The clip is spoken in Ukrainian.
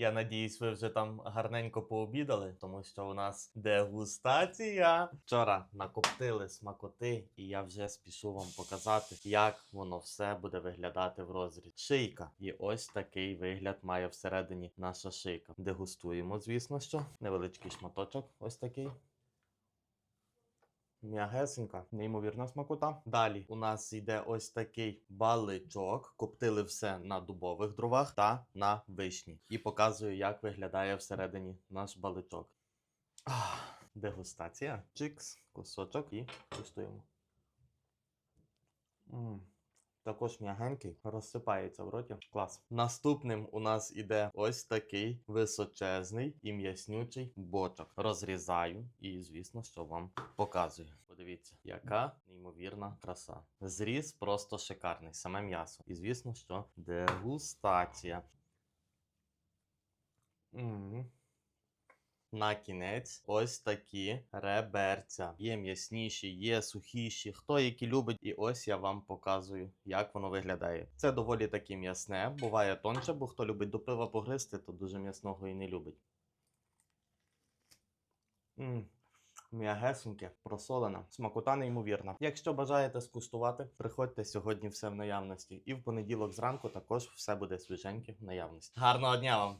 Я надіюсь, ви вже там гарненько пообідали, тому що у нас дегустація. Вчора накоптили смакоти, і я вже спішу вам показати, як воно все буде виглядати в розріз. Шийка. І ось такий вигляд має всередині наша шийка. Дегустуємо, звісно, що невеличкий шматочок, ось такий. М'ягесенька, неймовірна смакота. Далі у нас йде ось такий баличок. Коптили все на дубових дровах та на вишні. І показую, як виглядає всередині наш баличок. Ах, дегустація. Чикс, кусочок і куштуємо. М, Також м'ягенький, розсипається в роті. Клас. Наступним у нас іде ось такий височезний і м'яснючий бочок. Розрізаю і, звісно, що вам показую. Подивіться, яка неймовірна краса. Зріз просто шикарний, саме м'ясо. І звісно, що дегустація. М. На кінець ось такі реберця. Є м'ясніші, є сухіші, хто які любить. І ось я вам показую, як воно виглядає. Це доволі таки м'ясне, буває тонше, бо хто любить до пива погризти, то дуже м'ясного і не любить. М, М'ягесеньке, просолене, смакота неймовірна. Якщо бажаєте скуштувати, приходьте сьогодні все в наявності. І в понеділок зранку також все буде свіженьке в наявності. Гарного дня вам!